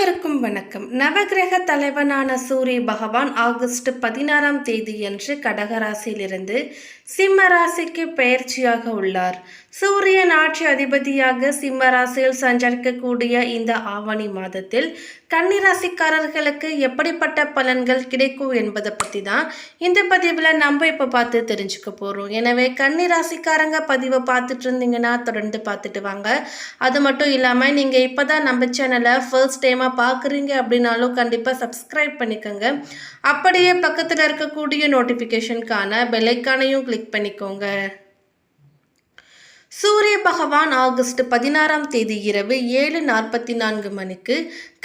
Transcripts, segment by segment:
அனைவருக்கும் வணக்கம். நவகிரக தலைவனான சூரிய பகவான் ஆகஸ்ட் பதினாறாம் தேதியன்று கடகராசியிலிருந்து சிம்ம ராசிக்கு பெயர்ச்சியாக உள்ளார். சூரியன் ஆட்சி அதிபதியாக சிம்ம ராசியில் சஞ்சரிக்கக்கூடிய இந்த ஆவணி மாதத்தில் கன்னிராசிக்காரர்களுக்கு எப்படிப்பட்ட பலன்கள் கிடைக்கும் என்பதை பற்றி தான் இந்த பதிவில் நம்ம இப்போ பார்த்து தெரிஞ்சுக்க போகிறோம் எனவே கன்னிராசிக்காரங்க பதிவை பார்த்துட்டு இருந்தீங்கன்னா தொடர்ந்து பார்த்துட்டு வாங்க. அது மட்டும் இல்லாமல் நீங்கள் இப்போ தான் நம்ம சேனலை ஃபர்ஸ்ட் டைமாக பார்க்குறீங்க அப்படின்னாலும் கண்டிப்பாக சப்ஸ்கிரைப் பண்ணிக்கோங்க. அப்படியே பக்கத்தில் இருக்கக்கூடிய நோட்டிஃபிகேஷனுக்கான பெல்லைக்கானையும் கிளிக் பண்ணிக்கோங்க. சூரிய பகவான் ஆகஸ்ட் பதினாறாம் தேதி இரவு ஏழு நாற்பத்தி நான்கு மணிக்கு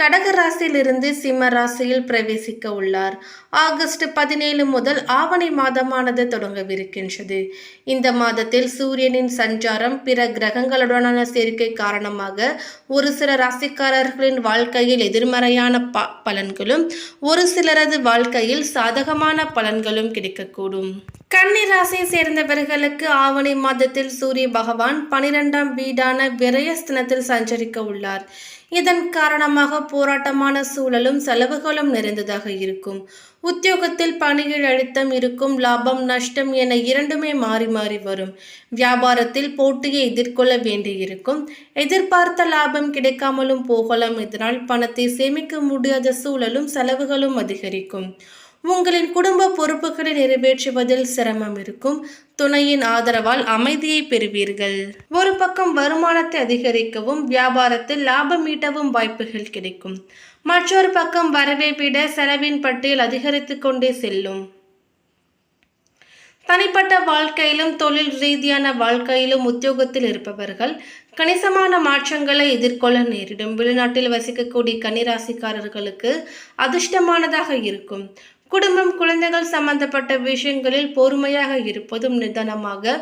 கடக ராசியிலிருந்து சிம்ம ராசியில் பிரவேசிக்க உள்ளார். ஆகஸ்ட் பதினேழு முதல் ஆவணி மாதமானது தொடங்கவிருக்கின்றது. இந்த மாதத்தில் சூரியனின் சஞ்சாரம் பிற கிரகங்களுடனான சேர்க்கை காரணமாக ஒரு சில ராசிக்காரர்களின் வாழ்க்கையில் எதிர்மறையான ப பலன்களும் ஒரு சிலரது வாழ்க்கையில் சாதகமான பலன்களும் கிடைக்கக்கூடும். கன்னிராசியை சேர்ந்தவர்களுக்கு ஆவணி மாதத்தில் சூரிய பகவான் பனிரெண்டாம் வீடான விரயஸ்தனத்தில் சஞ்சரிக்க உள்ளார். இதன் காரணமாக போராட்டமான சூழலும் செலவுகளும் நிறைந்ததாக இருக்கும். உத்தியோகத்தில் பணியில் அழுத்தம் இருக்கும் லாபம் நஷ்டம் என இரண்டுமே மாறி மாறி வரும். வியாபாரத்தில் போட்டியை எதிர்கொள்ள வேண்டியிருக்கும். எதிர்பார்த்த லாபம் கிடைக்காமலும் போகலாம். இதனால் பணத்தை சேமிக்க முடியாத சூழலும் செலவுகளும் அதிகரிக்கும். உங்களின் குடும்ப பொறுப்புகளை நிறைவேற்றுவதில் சிரமம் இருக்கும். துணையின் ஆதரவால் அமைதியை பெறுவீர்கள். ஒரு பக்கம் வருமானத்தை அதிகரிக்கவும் வியாபாரத்தில் லாபம் ஈட்டவும் வாய்ப்புகள் கிடைக்கும். மற்றொரு பக்கம் வரவை விட செலவின் பட்டியல் அதிகரித்து கொண்டே செல்லும். தனிப்பட்ட வாழ்க்கையிலும் தொழில் ரீதியான வாழ்க்கையிலும் உத்தியோகத்தில் இருப்பவர்கள் கணிசமான மாற்றங்களை எதிர்கொள்ள நேரிடும். வெளிநாட்டில் வசிக்கக்கூடிய கன்னிராசிக்காரர்களுக்கு அதிர்ஷ்டமானதாக இருக்கும். குடும்பம் குழந்தைகள் சம்பந்தப்பட்ட விஷயங்களில் பொறுமையாக இருப்பதும் நிதானமாக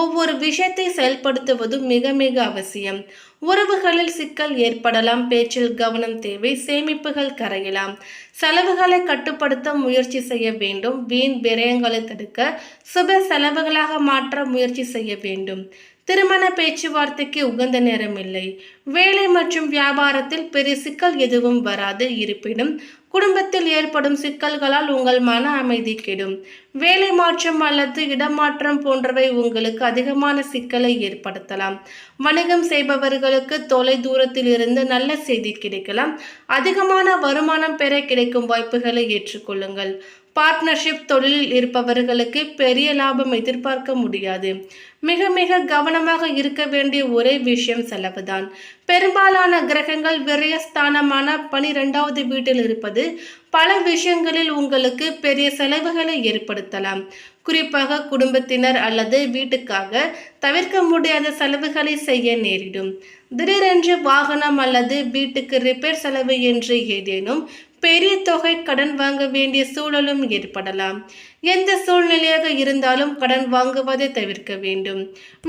ஒவ்வொரு விஷயத்தை செயல்படுத்துவதும் மிக மிக அவசியம். உறவுகளில் சிக்கல் ஏற்படலாம் பேச்சில் கவனம் தேவை சேமிப்புகள் கரையலாம். செலவுகளை கட்டுப்படுத்த முயற்சி செய்ய வேண்டும் வீண் விரயங்களை தடுக்க சுப செலவுகளாக மாற்ற முயற்சி செய்ய வேண்டும். திருமண பேச்சுவார்த்தைக்கு உகந்த நேரம் இல்லை. வேலை மற்றும் வியாபாரத்தில் பெரிய சிக்கல் எதுவும் வராது. இருப்பினும் குடும்பத்தில் ஏற்படும் சிக்கல்களால் உங்கள் மன அமைதி கெடும். வேலை மாற்றம் அல்லது இடமாற்றம் போன்றவை உங்களுக்கு அதிகமான சிக்கலை ஏற்படுத்தலாம். வணிகம் செய்பவர்களுக்கு தொலை தூரத்தில் இருந்து நல்ல செய்தி கிடைக்கலாம். அதிகமான வருமானம் பெற கிடைக்கும் வாய்ப்புகளை ஏற்றுக்கொள்ளுங்கள். பார்ட்னர்ஷிப் தொழிலில் இருப்பவர்களுக்கு பெரிய லாபம் எதிர்பார்க்க முடியாது. மிக மிக கவனமாக இருக்க வேண்டிய ஒரே விஷயம் செலவுதான். பெரும்பாலான கிரகங்கள் விரயஸ்தானமான பனிரெண்டாவது வீட்டில் இருப்பது பல விஷயங்களில் உங்களுக்கு பெரிய செலவுகளை ஏற்படுத்தலாம். குறிப்பாக குடும்பத்தினர் அல்லது வீட்டுக்காக தவிர்க்க முடியாத செலவுகளை செய்ய நேரிடும். திடீரென்று வாகனம் அல்லது வீட்டுக்கு ரிப்பேர் செலவு என்று ஏதேனும் பெரிய தொகை கடன் வாங்க வேண்டிய சூழலும் ஏற்படலாம். எந்த சூழ்நிலையாக இருந்தாலும் கடன் வாங்குவதை தவிர்க்க வேண்டும்.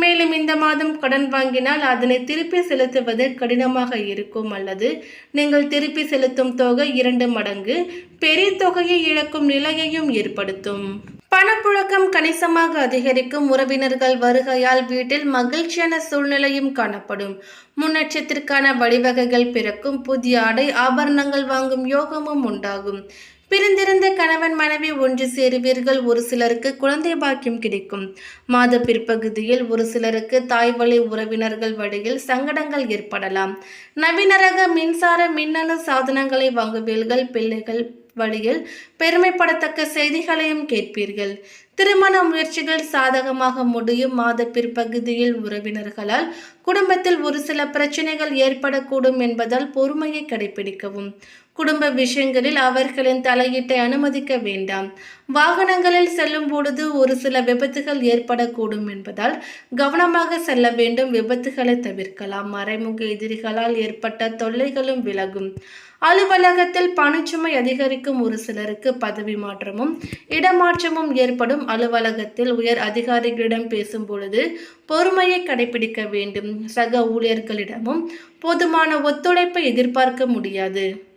மேலும் இந்த மாதம் கடன் வாங்கினால் அதனை திருப்பி செலுத்துவது கடினமாக இருக்கும் அல்லது நீங்கள் திருப்பி செலுத்தும் தொகை இரண்டு மடங்கு பெரிய தொகையை இழக்கும் நிலையையும் ஏற்படுத்தும். பணப்புழக்கம் கணிசமாக அதிகரிக்கும் உறவினர்கள் வருகையால் வீட்டில் மகிழ்ச்சியான சூழ்நிலையும் காணப்படும். முன்னேற்றத்திற்கான வழிவகைகள் பிறக்கும். புதிய ஆடை ஆபரணங்கள் வாங்கும் யோகமும் உண்டாகும். பிரிந்திருந்த கணவன் மனைவி ஒன்று சேருவீர்கள். ஒரு சிலருக்கு குழந்தை பாக்கியம் கிடைக்கும். மாத பிற்பகுதியில் ஒரு சிலருக்கு தாய் வழி உறவினர்கள் வழியில் சங்கடங்கள் ஏற்படலாம். நவீன ரக மின்சார மின்னணு சாதனங்களை வாங்குவீர்கள். பிள்ளைகள் வழியில் பெருமைப்படத்தக்க செய்திகளையும் கேட்பீர்கள். திருமண முயற்சிகள் சாதகமாக முடியும் மாத பிற்பகுதியில் உறவினர்களால். குடும்பத்தில் ஒரு சில பிரச்சனைகள் ஏற்படக்கூடும் என்பதால் பொறுமையை கடைபிடிக்கவும். குடும்ப விஷயங்களில் அவர்களின் தலையீட்டை அனுமதிக்க வேண்டாம். வாகனங்களில் செல்லும் பொழுது ஒரு சில விபத்துகள் ஏற்படக்கூடும் என்பதால் கவனமாக செல்ல வேண்டும். விபத்துகளை தவிர்க்கலாம். மறைமுக எதிரிகளால் ஏற்பட்ட தொல்லைகளும் விலகும். அலுவலகத்தில் பணிச்சுமை அதிகரிக்கும் ஒரு சிலருக்கு பதவி மாற்றமும் இடமாற்றமும் ஏற்படும். அலுவலகத்தில் உயர் அதிகாரிகளிடம் பேசும் பொழுது பொறுமையை கடைபிடிக்க வேண்டும். சக ஊழியர்களிடமும் போதுமான ஒத்துழைப்பை எதிர்பார்க்க முடியாது.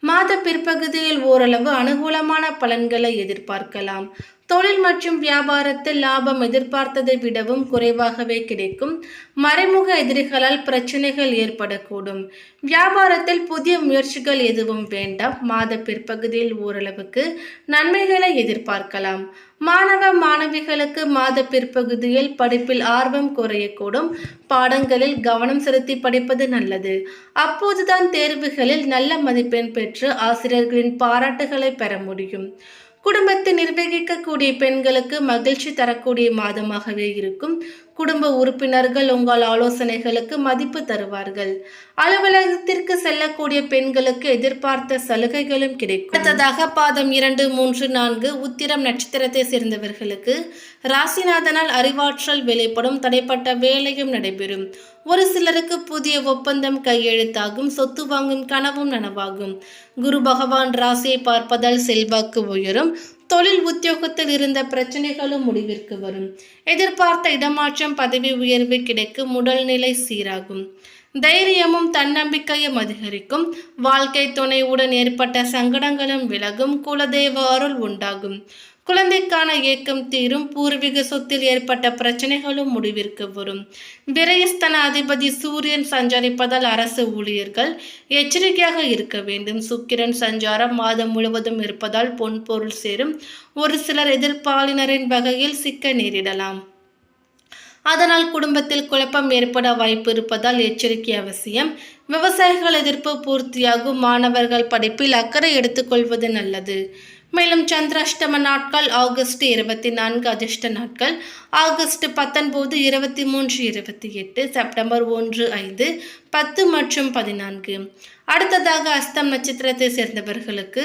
மாத பிற்பகுதியில் ஓரளவு அனுகூலமான பலன்களை எதிர்பார்க்கலாம். தொழில் மற்றும் வியாபாரத்தில் லாபம் எதிர்பார்த்ததை விடவும் குறைவாகவே கிடைக்கும். மறைமுக எதிரிகளால் பிரச்சனைகள் ஏற்படக்கூடும். வியாபாரத்தில் புதிய முயற்சிகள் எதுவும் வேண்டாம். மாத பிற்பகுதியில் ஓரளவுக்கு நன்மைகளை எதிர்பார்க்கலாம். மாணவ மாணவிகளுக்கு மாத பிற்பகுதியில் படிப்பில் ஆர்வம் குறையக்கூடும். பாடங்களில் கவனம் செலுத்தி படிப்பது நல்லது. அப்போதுதான் தேர்வுகளில் நல்ல மதிப்பெண் பெற்று ஆசிரியர்களின் பாராட்டுகளை பெற முடியும். குடும்பத்தை நிர்வகிக்கக்கூடிய பெண்களுக்கு மகிழ்ச்சி தரக்கூடிய மாதமாகவே இருக்கும். குடும்ப உறுப்பினர்கள் உங்கள் ஆலோசனைகளுக்கு மதிப்பு தருவார்கள். அலுவலகத்திற்கு செல்லக்கூடிய பெண்களுக்கு எதிர்பார்த்த சலுகைகளும் கிடைக்கும். அடுத்ததாக பாதம் இரண்டு மூன்று நான்கு உத்திரம் நட்சத்திரத்தை சேர்ந்தவர்களுக்கு ராசிநாதனால் அறிவாற்றல் வெளிப்படும் தடைப்பட்ட வேலையும் நடைபெறும். ஒரு சிலருக்கு புதிய ஒப்பந்தம் கையெழுத்தாகும் சொத்து வாங்கும் கனவும் நனவாகும். குரு பகவான் ராசியை பார்ப்பதால் செல்வாக்கு உயரும். தொழில் உத்தியோகத்தில் இருந்த பிரச்சனைகளும் முடிவிற்கு வரும். எதிர்பார்த்த இடமாற்றம் பதவி உயர்வு கிடைக்கும் உடல்நிலை சீராகும். தைரியமும் தன்னம்பிக்கையும் அதிகரிக்கும். வாழ்க்கை துணையுடன் ஏற்பட்ட சங்கடங்களும் விலகும். குலதெய்வ அருள் உண்டாகும். குழந்தைக்கான ஏக்கம் தீரும். பூர்வீக சொத்தில் ஏற்பட்ட பிரச்சனைகளும் முடிவிற்கு வரும். விரயஸ்தன அதிபதி சூரியன் சஞ்சரிப்பதால் அரசு ஊழியர்கள் எச்சரிக்கையாக இருக்க வேண்டும். சுக்கிரன் சஞ்சாரம் மாதம் முழுவதும் இருப்பதால் பொன் பொருள் சேரும். ஒரு சிலர் எதிர்ப்பாளினரின் வகையில் சிக்க நேரிடலாம். அதனால் குடும்பத்தில் குழப்பம் ஏற்பட வாய்ப்பு இருப்பதால் எச்சரிக்கை அவசியம். விவசாயிகள் எதிர்ப்பு பூர்த்தியாகும். மாணவர்கள் படிப்பில் அக்கறை எடுத்துக்கொள்வது நல்லது. மேலும் சந்திராஷ்டம நாட்கள் ஆகஸ்ட் இருபத்தி நான்கு அதிர்ஷ்ட நாட்கள் ஆகஸ்ட் பத்தொன்பது இருபத்தி மூன்று இருபத்தி எட்டு செப்டம்பர் ஒன்று ஐந்து பத்து மற்றும் பதினான்கு. அடுத்ததாக அஸ்தம் நட்சத்திரத்தை சேர்ந்தவர்களுக்கு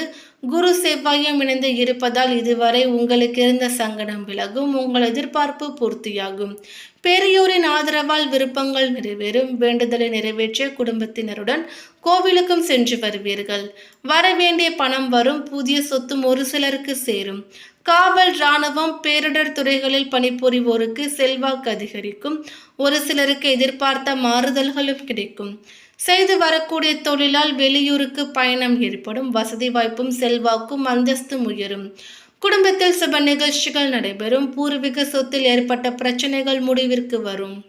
குரு செவ்வாயும் இணைந்து இருப்பதால் இதுவரை உங்களுக்கு இருந்த சங்கடம் விலகும் உங்கள் எதிர்பார்ப்பு பூர்த்தியாகும். பெரியோரின் ஆதரவால் விருப்பங்கள் நிறைவேறும். வேண்டுதலை நிறைவேற்றிய குடும்பத்தினருடன் கோவிலுக்கும் சென்று வருவீர்கள். வரவேண்டிய பணம் வரும் புதிய சொத்தும் ஒரு சிலருக்கு சேரும். காவல் இராணுவம் பேரிடர் துறைகளில் பணிபுரிவோருக்கு செல்வாக்கு அதிகரிக்கும். ஒரு சிலருக்கு எதிர்பார்த்த மாறுதல்களும் கிடைக்கும். செய்து வரக்கூடிய தொழிலால் வெளியூருக்கு பயணம் ஏற்படும். வசதி வாய்ப்பும் செல்வாக்கும் அந்தஸ்தும் உயரும். குடும்பத்தில் சுப நிகழ்ச்சிகள் நடைபெறும். பூர்வீக சொத்தில் ஏற்பட்ட பிரச்சனைகள் முடிவிற்கு வரும்.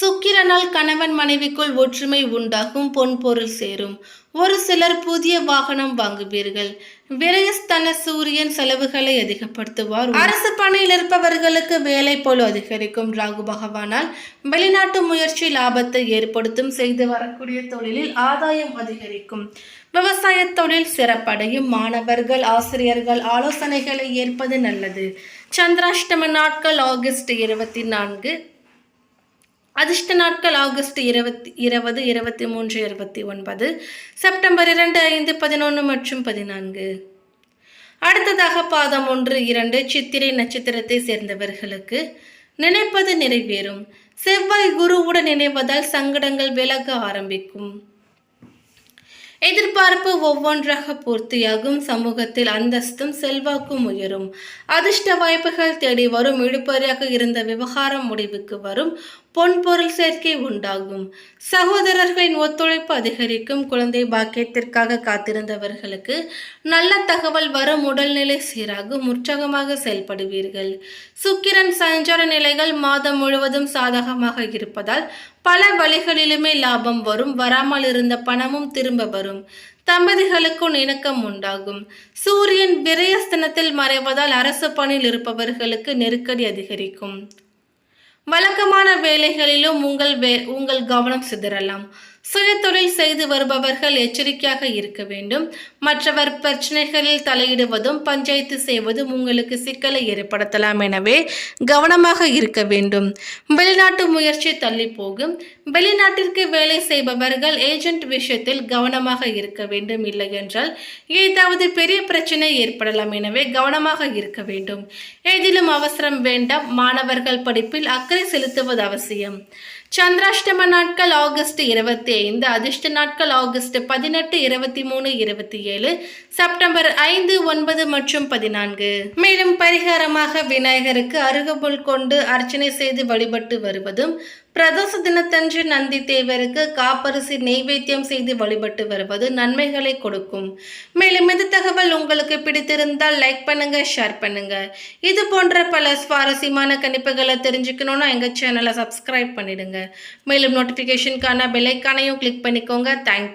சுக்கிரனால் கணவன் மனைவிக்குள் ஒற்றுமை உண்டாகும் பொன்பொருள் சேரும். ஒரு சிலர் புதிய வாகனம் வாங்குவீர்கள். விரயஸ்தன சூரியன் செலவுகளை அதிகப்படுத்துவார். அரசு பணியில் இருப்பவர்களுக்கு வேலை போல அதிகரிக்கும். ராகு பகவானால் வெளிநாட்டு முயற்சி லாபத்தை ஏற்படுத்தும். செய்து வரக்கூடிய தொழிலில் ஆதாயம் அதிகரிக்கும். விவசாய தொழில் சிறப்படையும். மாணவர்கள் ஆசிரியர்கள் ஆலோசனைகளை ஏற்பது நல்லது. சந்திராஷ்டம நாட்கள் ஆகஸ்ட் இருபத்தி நான்கு அதிர்ஷ்ட நாட்கள் ஆகஸ்ட் இருபத்தி இருபது இருபத்தி மூன்று இருபத்தி ஒன்பது செப்டம்பர் இரண்டு ஐந்து பதினொன்று மற்றும் பதினான்கு. அடுத்ததாக பாதம் ஒன்று இரண்டு சித்திரை நட்சத்திரத்தை சேர்ந்தவர்களுக்கு நினைப்பது நிறைவேறும். செவ்வாய் குருவுடன் இணைவதால் சங்கடங்கள் விலக ஆரம்பிக்கும். எதிர்பார்ப்பு ஒவ்வொன்றாக பூர்த்தியாகும். சமூகத்தில் அந்தஸ்தும் செல்வாக்கும் உயரும். அதிர்ஷ்ட வாய்ப்புகள் தேடி வரும். இழுபறியாக இருந்த விவகாரம் முடிவுக்கு வரும். பொன்பொருள் சேர்க்கை உண்டாகும். சகோதரர்களின் ஒத்துழைப்பு அதிகரிக்கும். குழந்தை பாக்கியத்திற்காக காத்திருந்தவர்களுக்கு நல்ல தகவல் வரும். உடல்நிலை சீராகும் உற்சாகமாக செயல்படுவீர்கள். சுக்கிரன் சஞ்சார நிலைகள் மாதம் முழுவதும் சாதகமாக இருப்பதால் பல வழிகளிலுமே லாபம் வரும். வராமல் இருந்த பணமும் திரும்ப வரும். தம்பதிகளுக்கும் இணக்கம் உண்டாகும். சூரியன் விரயஸ்தனத்தில் மறைவதால் அரசு பணியில் இருப்பவர்களுக்கு நெருக்கடி அதிகரிக்கும். வழக்கமான வேலைகளிலும் உங்கள் வே உங்கள் கவனம் சிதறலாம். சுயதொழில் செய்து வருபவர்கள் எச்சரிக்கையாக இருக்க வேண்டும். மற்றவர் பிரச்சனைகளில் தலையிடுவதும் பஞ்சாயத்து செய்வதும் உங்களுக்கு சிக்கலை ஏற்படுத்தலாம். எனவே கவனமாக இருக்க வேண்டும். வெளிநாட்டு முயற்சி தள்ளி போகும் வெளிநாட்டிற்கு வேலை செய்பவர்கள் ஏஜென்ட் விஷயத்தில் கவனமாக இருக்க வேண்டும் இல்லை என்றால் ஏதாவது பெரிய பிரச்சனை ஏற்படலாம் எனவே கவனமாக இருக்க வேண்டும். ஏதிலும் அவசரம் வேண்டாம். மாணவர்கள் படிப்பில் அக்கறை செலுத்துவது அவசியம். சந்திராஷ்டம நாட்கள் ஆகஸ்ட் இருபத்தி ஐந்து அதிர்ஷ்ட நாட்கள் ஆகஸ்ட் பதினெட்டு இருபத்தி மூணு இருபத்தி ஏழு செப்டம்பர் ஐந்து ஒன்பது மற்றும் பதினான்கு. மேலும் பரிகாரமாக விநாயகருக்கு அருகம்புல் கொண்டு அர்ச்சனை செய்து வழிபட்டு வருவதும் பிரதோஷ தினத்தன்று நந்தி தேவருக்கு காப்பரிசி நெய்வேத்தியம் செய்து வழிபட்டு வருவது நன்மைகளை கொடுக்கும். மேலும் இந்த தகவல் உங்களுக்கு பிடித்திருந்தால் லைக் பண்ணுங்க ஷேர் பண்ணுங்க. இது போன்ற பல சுவாரஸ்யமான கணிப்புகளை தெரிஞ்சுக்கணும்னா எங்கள் சேனலை சப்ஸ்கிரைப் பண்ணிடுங்க. மேலும் நோட்டிஃபிகேஷனுக்கான பெல்லைக்கானையும் கிளிக் பண்ணிக்கோங்க. தேங்க்